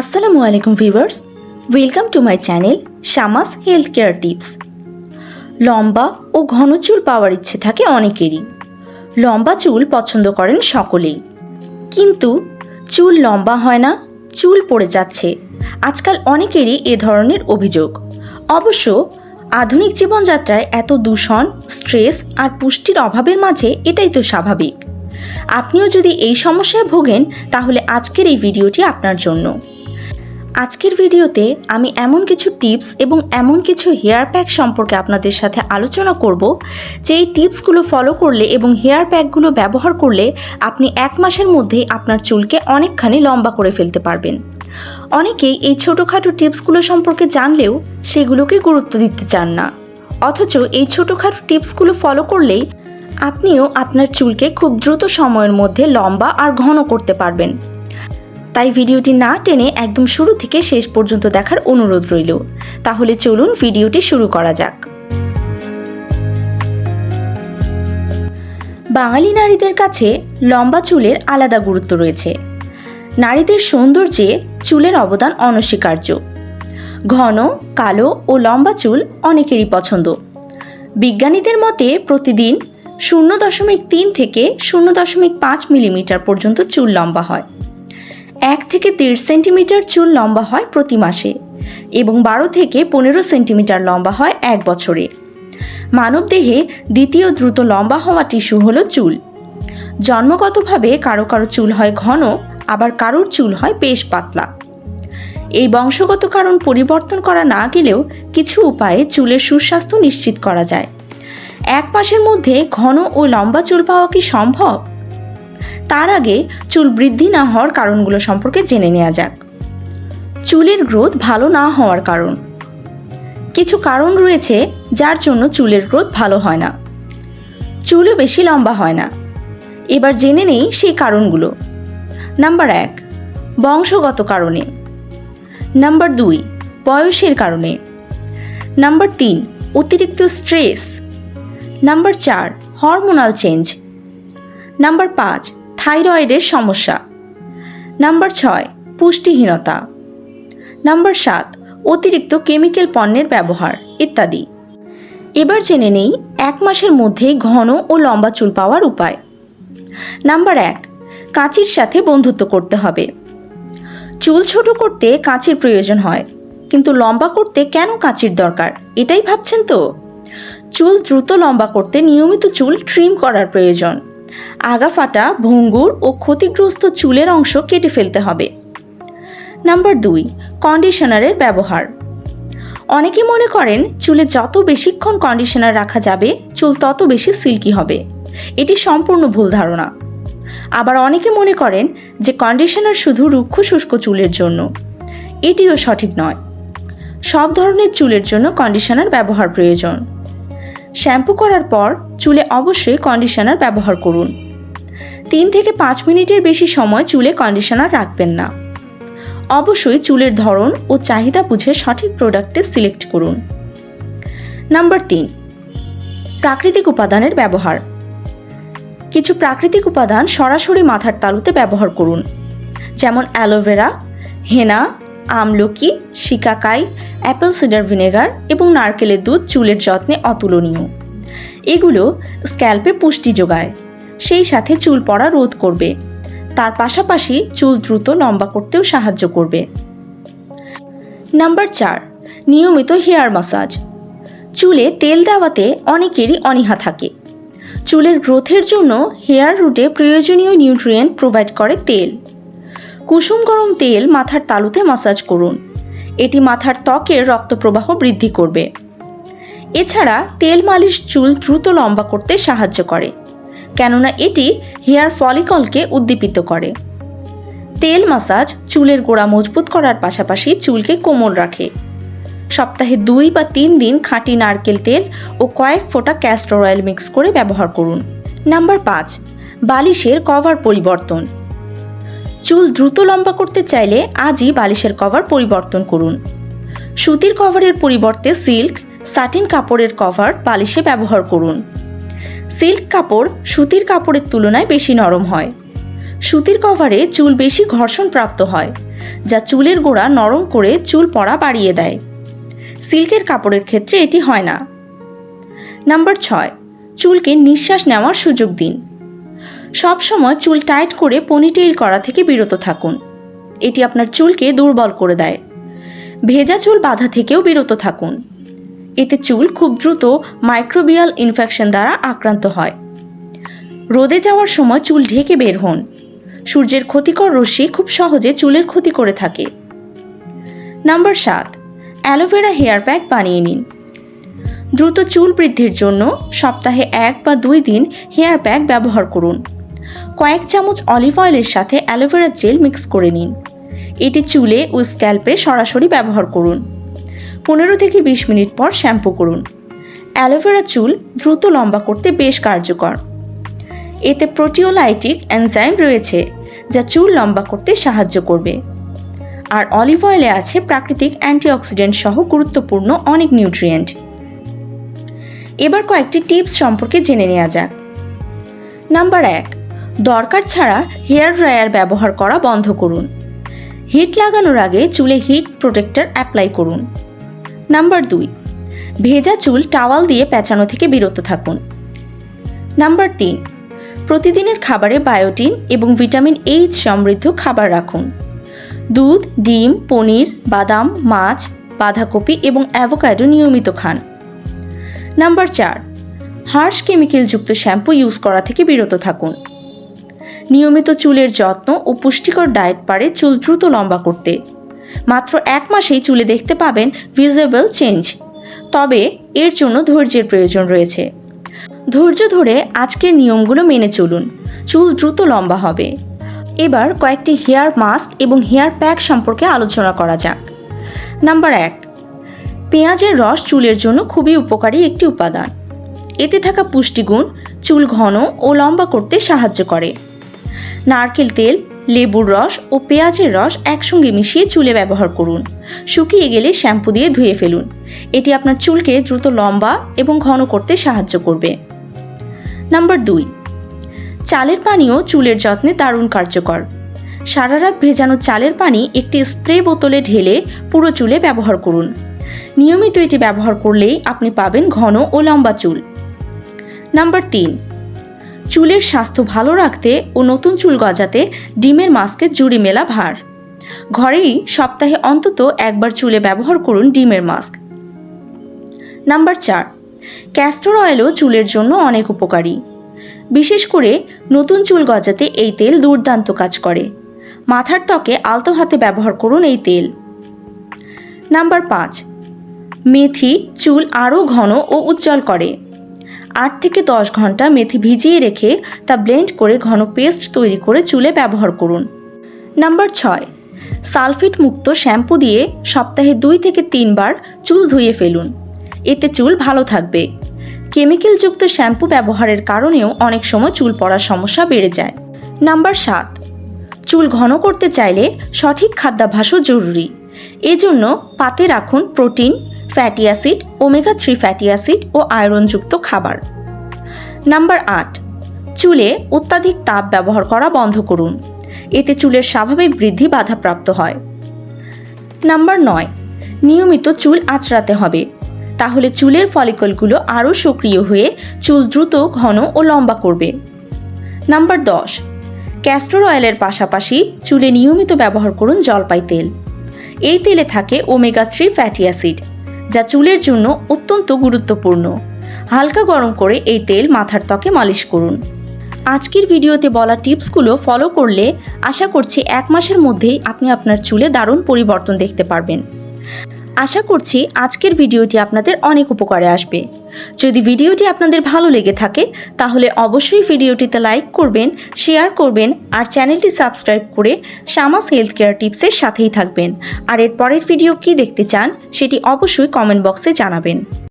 আসসালামু আলাইকুম viewers, welcome to my channel Shamas health care tips. লম্বা ও ঘন চুল পাওয়ার ইচ্ছে থাকে অনেকেরই। লম্বা চুল পছন্দ করেন সকলেই। কিন্তু চুল লম্বা হয় না, চুল পড়ে যাচ্ছে। আজকাল অনেকেরই এ ধরনের অভিযোগ। অবশ্য আধুনিক জীবনযাত্রায় এত দূষণ, স্ট্রেস আর পুষ্টির অভাবের মাঝে এটাই তো স্বাভাবিক। আপনিও যদি এই সমস্যায় ভোগেন, তাহলে আজকের এই ভিডিওটি আপনার জন্য। আজকের ভিডিওতে আমি এমন কিছু টিপস এবং এমন কিছু হেয়ার প্যাক সম্পর্কে আপনাদের সাথে আলোচনা করব যে এই টিপসগুলো ফলো করলে এবং হেয়ার প্যাকগুলো ব্যবহার করলে আপনি এক মাসের মধ্যেই আপনার চুলকে অনেকখানি লম্বা করে ফেলতে পারবেন। অনেকেই এই ছোটোখাটো টিপসগুলো সম্পর্কে জানলেও সেগুলোকে গুরুত্ব দিতে চান না। অথচ এই ছোটোখাটো টিপসগুলো ফলো করলেই আপনিও আপনার চুলকে খুব দ্রুত সময়ের মধ্যে লম্বা আর ঘন করতে পারবেন। তাই ভিডিওটি না টেনে একদম শুরু থেকে শেষ পর্যন্ত দেখার অনুরোধ রইল। তাহলে চলুন ভিডিওটি শুরু করা যাক। বাঙালি নারীদের কাছে লম্বা চুলের আলাদা গুরুত্ব রয়েছে। নারীদের সৌন্দর্যে চুলের অবদান অনস্বীকার্য। ঘন, কালো ও লম্বা চুল অনেকেরই পছন্দ। বিজ্ঞানীদের মতে প্রতিদিন শূন্য দশমিক তিন থেকে শূন্য দশমিক পাঁচ মিলিমিটার পর্যন্ত চুল লম্বা হয়। এক থেকে দেড় সেন্টিমিটার চুল লম্বা হয় প্রতি মাসে এবং বারো থেকে পনেরো সেন্টিমিটার লম্বা হয় এক বছরে। মানবদেহে দ্বিতীয় দ্রুত লম্বা হওয়া টিস্যু হলো চুল। জন্মগতভাবে কারও কারও চুল হয় ঘন, আবার কারোর চুল হয় বেশ পাতলা। এই বংশগত কারণ পরিবর্তন করা না গেলেও কিছু উপায়ে চুলের সুস্বাস্থ্য নিশ্চিত করা যায়। এক মাসের মধ্যে ঘন ও লম্বা চুল পাওয়া কি সম্ভব? তার আগে চুল বৃদ্ধি না হওয়ার কারণগুলো সম্পর্কে জেনে নেওয়া যাক। চুলের গ্রোথ ভালো না হওয়ার কারণ। কিছু কারণ রয়েছে যার জন্য চুলের গ্রোথ ভালো হয় না। চুলও বেশি লম্বা হয় না। এবার জেনে নেই সেই কারণগুলো। নাম্বার এক, বংশগত কারণে। নাম্বার দুই, বয়সের কারণে। নাম্বার তিন, অতিরিক্ত স্ট্রেস। নাম্বার চার, হরমোনাল চেঞ্জ। নাম্বার পাঁচ, থাইরয়েডের সমস্যা। নাম্বার ছয়, পুষ্টিহীনতা। নাম্বার সাত, অতিরিক্ত কেমিক্যাল পণ্যের ব্যবহার, ইত্যাদি। এবার জেনে নেই এক মাসের মধ্যে ঘন ও লম্বা চুল পাওয়ার উপায়। নাম্বার এক, কাঁচির সাথে বন্ধুত্ব করতে হবে। চুল ছোট করতে কাঁচির প্রয়োজন হয়, কিন্তু লম্বা করতে কেন কাঁচির দরকার, এটাই ভাবছেন তো? চুল দ্রুত লম্বা করতে নিয়মিত চুল ট্রিম করার প্রয়োজন। আগা ফাটা ভঙ্গুর ও ক্ষতিগ্রস্ত চুলের অংশ কেটে ফেলতে হবে। নাম্বার দুই, কন্ডিশনারের ব্যবহার। অনেকে মনে করেন চুলে যত বেশিক্ষণ কন্ডিশনার রাখা যাবে, চুল তত বেশি সিল্কি হবে। এটি সম্পূর্ণ ভুল ধারণা। আবার অনেকে মনে করেন যে কন্ডিশনার শুধু রুক্ষ শুষ্ক চুলের জন্য। এটিও সঠিক নয়। সব ধরনের চুলের জন্য কন্ডিশনার ব্যবহার প্রয়োজন। শ্যাম্পু করার পর চুলে অবশ্যই কন্ডিশনার ব্যবহার করুন। তিন থেকে পাঁচ মিনিটের বেশি সময় চুলে কন্ডিশনার রাখবেন না। অবশ্যই চুলের ধরন ও চাহিদা বুঝে সঠিক প্রোডাক্টে সিলেক্ট করুন। নাম্বার তিন, প্রাকৃতিক উপাদানের ব্যবহার। কিছু প্রাকৃতিক উপাদান সরাসরি মাথার তালুতে ব্যবহার করুন, যেমন অ্যালোভেরা হেনা আমলকি, শিকাকাই, অ্যাপেল সিডার ভিনেগার এবং নারকেলের দুধ চুলের যত্নে অতুলনীয়। এগুলো স্ক্যাল্পে পুষ্টি যোগায়। সেই সাথে চুল পড়া রোধ করবে। তার পাশাপাশি চুল দ্রুত লম্বা করতেও সাহায্য করবে। নাম্বার চার, নিয়মিত হেয়ার মাসাজ। চুলে তেল দেওয়াতে অনেকেরই অনীহা থাকে। চুলের গ্রোথের জন্য হেয়ার রুটে প্রয়োজনীয় নিউট্রিয়েন্ট প্রোভাইড করে তেল। কুসুম গরম তেল মাথার তালুতে মাসাজ করুন। এটি মাথার ত্বকের রক্তপ্রবাহ বৃদ্ধি করবে। এছাড়া তেল মালিশ চুল দ্রুত লম্বা করতে সাহায্য করে, কেননা এটি হেয়ার ফলিকলকে উদ্দীপিত করে। তেল মাসাজ চুলের গোড়া মজবুত করার পাশাপাশি চুলকে কোমল রাখে। সপ্তাহে দুই বা তিন দিন খাঁটি নারকেল তেল ও কয়েক ফোঁটা ক্যাস্টর অয়েল মিক্স করে ব্যবহার করুন। নাম্বার পাঁচ, বালিশের কভার পরিবর্তন। চুল দ্রুত লম্বা করতে চাইলে আজই বালিশের কভার পরিবর্তন করুন। সুতির কভারের পরিবর্তে সিল্ক, সাটিন কাপড়ের কভার বালিশে ব্যবহার করুন। সিল্ক কাপড় সুতির কাপড়ের তুলনায় বেশি নরম হয়। সুতির কভারে চুল বেশি ঘর্ষণ প্রাপ্ত হয়, যা চুলের গোড়া নরম করে চুল পড়া বাড়িয়ে দেয়। সিল্কের কাপড়ের ক্ষেত্রে এটি হয় না। নাম্বার ছয়, চুলকে নিঃশ্বাস নেওয়ার সুযোগ দিন। সবসময় চুল টাইট করে পনিটেইল করা থেকে বিরত থাকুন। এটি আপনার চুলকে দুর্বল করে দেয়। ভেজা চুল বাধা থেকেও বিরত থাকুন। এতে চুল খুব দ্রুত মাইক্রোবিয়াল ইনফেকশন দ্বারা আক্রান্ত হয়। রোদে যাওয়ার সময় চুল ঢেকে বের হন। সূর্যের ক্ষতিকর রশ্মি খুব সহজে চুলের ক্ষতি করে থাকে। নাম্বার সাত, অ্যালোভেরা হেয়ার প্যাক বানিয়ে নিন। দ্রুত চুল বৃদ্ধির জন্য সপ্তাহে এক বা দুই দিন হেয়ার প্যাক ব্যবহার করুন। কয়েক চামচ অলিভ অয়েলের সাথে অ্যালোভেরা জেল মিক্স করে নিন। এটি চুলে ও স্ক্যাল্পে সরাসরি ব্যবহার করুন। পনেরো থেকে বিশ মিনিট পর শ্যাম্পু করুন। অ্যালোভেরা চুল দ্রুত লম্বা করতে বেশ কার্যকর। এতে প্রোটিওলাইটিক এনজাইম রয়েছে, যা চুল লম্বা করতে সাহায্য করবে। আর অলিভ অয়েলে আছে প্রাকৃতিক অ্যান্টিঅক্সিডেন্ট সহ গুরুত্বপূর্ণ অনেক নিউট্রিয়েন্ট। এবার কয়েকটি টিপস সম্পর্কে জেনে নেওয়া যাক। নাম্বার এক দরকার ছাড়া হেয়ার ড্রায়ার ব্যবহার করা বন্ধ করুন। হিট লাগানোর আগে চুলে হিট প্রোটেক্টর অ্যাপ্লাই করুন। নাম্বার দুই, ভেজা চুল টাওয়াল দিয়ে পেঁচানো থেকে বিরত থাকুন। নাম্বার তিন, প্রতিদিনের খাবারে বায়োটিন এবং ভিটামিন এইচ সমৃদ্ধ খাবার রাখুন। দুধ, ডিম, পনির, বাদাম, মাছ, বাঁধাকপি এবং অ্যাভোকাডো নিয়মিত খান। নাম্বার চার, হার্শ কেমিক্যালযুক্ত শ্যাম্পু ইউজ করা থেকে বিরত থাকুন। নিয়মিত চুলের যত্ন ও পুষ্টিকর ডায়েট পারে চুল দ্রুত লম্বা করতে। মাত্র এক মাসেই চুলে দেখতে পাবেন ভিজিবল চেঞ্জ তবে এর জন্য ধৈর্যের প্রয়োজন রয়েছে। ধৈর্য ধরে আজকের নিয়মগুলো মেনে চলুন। চুল দ্রুত লম্বা হবে। এবার কয়েকটি হেয়ার মাস্ক এবং হেয়ার প্যাক সম্পর্কে আলোচনা করা যাক। নাম্বার এক, পেঁয়াজের রস চুলের জন্য খুবই উপকারী একটি উপাদান। এতে থাকা পুষ্টিগুণ চুল ঘন ও লম্বা করতে সাহায্য করে। নারকেল তেল, লেবুর রস ও পেঁয়াজের রস একসঙ্গে মিশিয়ে চুলে ব্যবহার করুন। শুকিয়ে গেলে শ্যাম্পু দিয়ে ধুয়ে ফেলুন। এটি আপনার চুলকে দ্রুত লম্বা এবং ঘন করতে সাহায্য করবে। নাম্বার দুই। চালের পানিও চুলের যত্নে দারুণ কার্যকর। সারা রাত ভেজানো চালের পানি একটি স্প্রে বোতলে ঢেলে পুরো চুলে ব্যবহার করুন। নিয়মিত এটি ব্যবহার করলেই আপনি পাবেন ঘন ও লম্বা চুল। নাম্বার তিন। চুলের স্বাস্থ্য ভালো রাখতে ও নতুন চুল গজাতে ডিমের মাস্কের জুড়ি মেলা ভার। ঘরেই সপ্তাহে অন্তত একবার চুলে ব্যবহার করুন ডিমের মাস্ক। নাম্বার চার, ক্যাস্টর অয়েলও চুলের জন্য অনেক উপকারী। বিশেষ করে নতুন চুল গজাতে এই তেল দুর্দান্ত কাজ করে। মাথার ত্বকে আলতো হাতে ব্যবহার করুন এই তেল। নাম্বার পাঁচ, মেথি চুল আরও ঘন ও উজ্জ্বল করে। আট থেকে দশ ঘণ্টা মেথি ভিজিয়ে রেখে তা ব্লেন্ড করে ঘন পেস্ট তৈরি করে চুলে ব্যবহার করুন। নাম্বার ছয়, সালফেট মুক্ত শ্যাম্পু দিয়ে সপ্তাহে দুই থেকে তিনবার চুল ধুয়ে ফেলুন। এতে চুল ভালো থাকবে। কেমিক্যালযুক্ত শ্যাম্পু ব্যবহারের কারণেও অনেক সময় চুল পড়ার সমস্যা বেড়ে যায়। নাম্বার সাত, চুল ঘন করতে চাইলে সঠিক খাদ্যাভ্যাসও জরুরি। এজন্য পাতে রাখুন protein fatty acid omega three fatty acid ও আয়রনযুক্ত খাবার। নাম্বার আট, চুলে অত্যাধিক তাপ ব্যবহার করা বন্ধ করুন। এতে চুলের স্বাভাবিক বৃদ্ধি বাধাপ্রাপ্ত হয়। নাম্বার নয়, নিয়মিত চুল আঁচড়াতে হবে। তাহলে চুলের ফলিকলগুলো আরও সক্রিয় হয়ে চুল দ্রুত, ঘন ও লম্বা করবে। নাম্বার দশ ক্যাস্টর অয়েলের পাশাপাশি চুলে নিয়মিত ব্যবহার করুন জলপাই তেল। এই তেলে থাকে ওমেগা থ্রি ফ্যাটি অ্যাসিড যা চুলের জন্য অত্যন্ত গুরুত্বপূর্ণ। হালকা গরম করে এই তেল মাথার ত্বকে মালিশ করুন। আজকের ভিডিওতে বলা টিপসগুলো ফলো করলে আশা করছি এক মাসের মধ্যেই আপনি আপনার চুলে দারুণ পরিবর্তন দেখতে পারবেন। আশা করছি আজকের ভিডিওটি আপনাদের অনেক উপকারে আসবে। যদি ভিডিওটি আপনাদের ভালো লেগে থাকে, তাহলে অবশ্যই ভিডিওটিতে লাইক করবেন, শেয়ার করবেন আর চ্যানেলটি সাবস্ক্রাইব করে শামাস হেলথ কেয়ার টিপসের সাথেই থাকবেন। আর এর পরের ভিডিও কি দেখতে চান, সেটি অবশ্যই কমেন্ট বক্সে জানাবেন।